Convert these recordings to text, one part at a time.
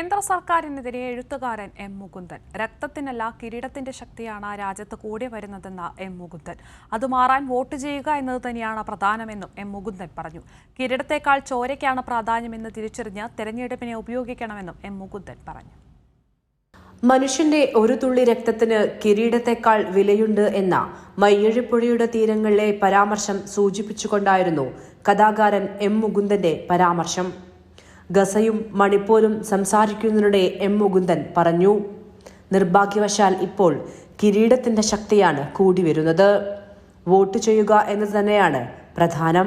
കേന്ദ്ര സർക്കാരിനെതിരെ എഴുത്തുകാരൻ എം മുകുന്ദൻ. രക്തത്തിനല്ല കിരീടത്തിന്റെ ശക്തിയാണ് രാജ്യത്ത് കൂടി വരുന്നതെന്ന എം മുകുന്ദൻ. അത് മാറാൻ വോട്ട് ചെയ്യുക എന്നത് തന്നെയാണ് പ്രധാനമെന്നും എം മുകുന്ദൻ പറഞ്ഞു. കിരീടത്തേക്കാൾ ചോരയ്ക്കാണ് പ്രാധാന്യമെന്ന് തിരിച്ചറിഞ്ഞ് തെരഞ്ഞെടുപ്പിനെ ഉപയോഗിക്കണമെന്നും എം മുകുന്ദൻ പറഞ്ഞു. മനുഷ്യന്റെ ഒരു തുള്ളി രക്തത്തിന് കിരീടത്തെക്കാൾ വിലയുണ്ട് എന്ന മയ്യഴിപ്പുഴയുടെ തീരങ്ങളിലെ പരാമർശം സൂചിപ്പിച്ചുകൊണ്ടായിരുന്നു കഥാകാരൻ എം മുകുന്ദന്റെ പരാമർശം. ഗസയും മണിപ്പൂരും സംസാരിക്കുന്നതിനിടെ എം മുകുന്ദൻ പറഞ്ഞു. നിർഭാഗ്യവശാൽ ഇപ്പോൾ കിരീടത്തിന്റെ ശക്തിയാണ് കൂടി വരുന്നത്. വോട്ട് ചെയ്യുക എന്നത് തന്നെയാണ് പ്രധാനം.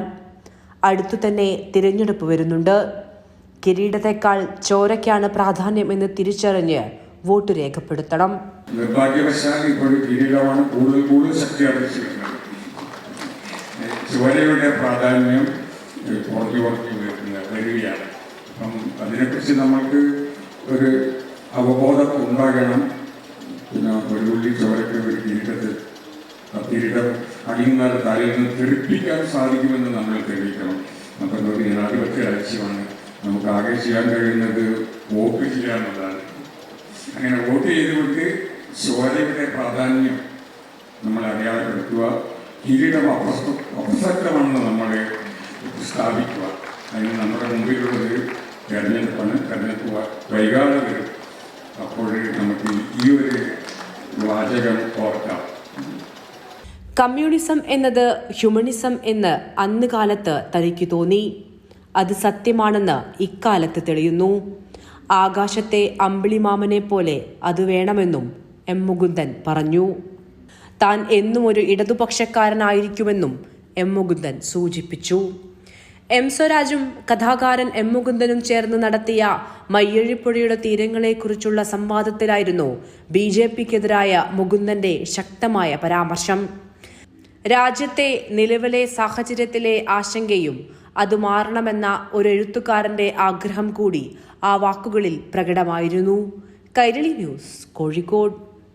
അടുത്തു തന്നെ തിരഞ്ഞെടുപ്പ് വരുന്നുണ്ട്. കിരീടത്തെക്കാൾ ചോരയ്ക്കാണ് പ്രാധാന്യം എന്ന് തിരിച്ചറിഞ്ഞ് വോട്ട് രേഖപ്പെടുത്തണം. നിർഭാഗ്യവശാൽ ഇപ്പോൾ കിരീടമാണ് കൂടുതൽ കൂടുതൽ ശക്തി ആർജിച്ചിരുന്നത് ചോരയുടെ പ്രാധാന്യം അതിനെക്കുറിച്ച് നമ്മൾക്ക് ഒരു അവബോധം ഉണ്ടാകണം പിന്നെ ഒരു ഉള്ളി ചോരയ്ക്ക് ഒരു കിരീടത്തിൽ ആ കിരീടം അണിയുന്ന തലയിൽ നിന്ന് തെറിപ്പിക്കാൻ സാധിക്കുമെന്ന് നമ്മൾ തെളിയിക്കണം. അപ്പം ഒരു ജനാധിപത്യ രാജ്യമാണ് നമുക്ക് ആകെ ചെയ്യാൻ കഴിയുന്നത് വോട്ട് ചെയ്യുക എന്നുള്ളതാണ് അങ്ങനെ വോട്ട് ചെയ്തുകൊണ്ട് ചോരയുടെ പ്രാധാന്യം നമ്മൾ അടയാളപ്പെടുത്തുക കിരീടം അപ്രസ അപ്രസക്തമാണെന്ന് നമ്മളെ സ്ഥാപിക്കുക. അതിന് നമ്മുടെ മുമ്പിലുള്ളത് തെരഞ്ഞെടുപ്പാണ്. തെരഞ്ഞെടുപ്പ് വൈകാതെ വരും. അപ്പോൾ നമുക്ക് ഈ ഒരു വാചകം ഓർക്കാം. കമ്മ്യൂണിസം എന്നത് ഹ്യൂമണിസം എന്ന് അന്ന് കാലത്ത് തനിക്ക് തോന്നി. അത് സത്യമാണെന്ന് ഇക്കാലത്ത് തെളിയുന്നു. ആകാശത്തെ അമ്പിളിമാമനെ പോലെ അത് വേണമെന്നും എം മുകുന്ദൻ പറഞ്ഞു. താൻ എന്നും ഒരു ഇടതുപക്ഷക്കാരനായിരിക്കുമെന്നും എം മുകുന്ദൻ സൂചിപ്പിച്ചു. എം സ്വരാജും കഥാകാരൻ എം മുകുന്ദനും ചേർന്ന് നടത്തിയ മയ്യഴിപ്പുഴയുടെ തീരങ്ങളെക്കുറിച്ചുള്ള സംവാദത്തിലായിരുന്നു ബി ജെ പിക്കെതിരായ മുകുന്ദന്റെ ശക്തമായ പരാമർശം. രാജ്യത്തെ നിലവിലെ സാഹചര്യത്തിലെ ആശങ്കയും അത് മാറണമെന്ന ഒരു എഴുത്തുകാരന്റെ ആഗ്രഹം കൂടി ആ വാക്കുകളിൽ പ്രകടമായിരുന്നു. കൈരളി ന്യൂസ് കോഴിക്കോട്.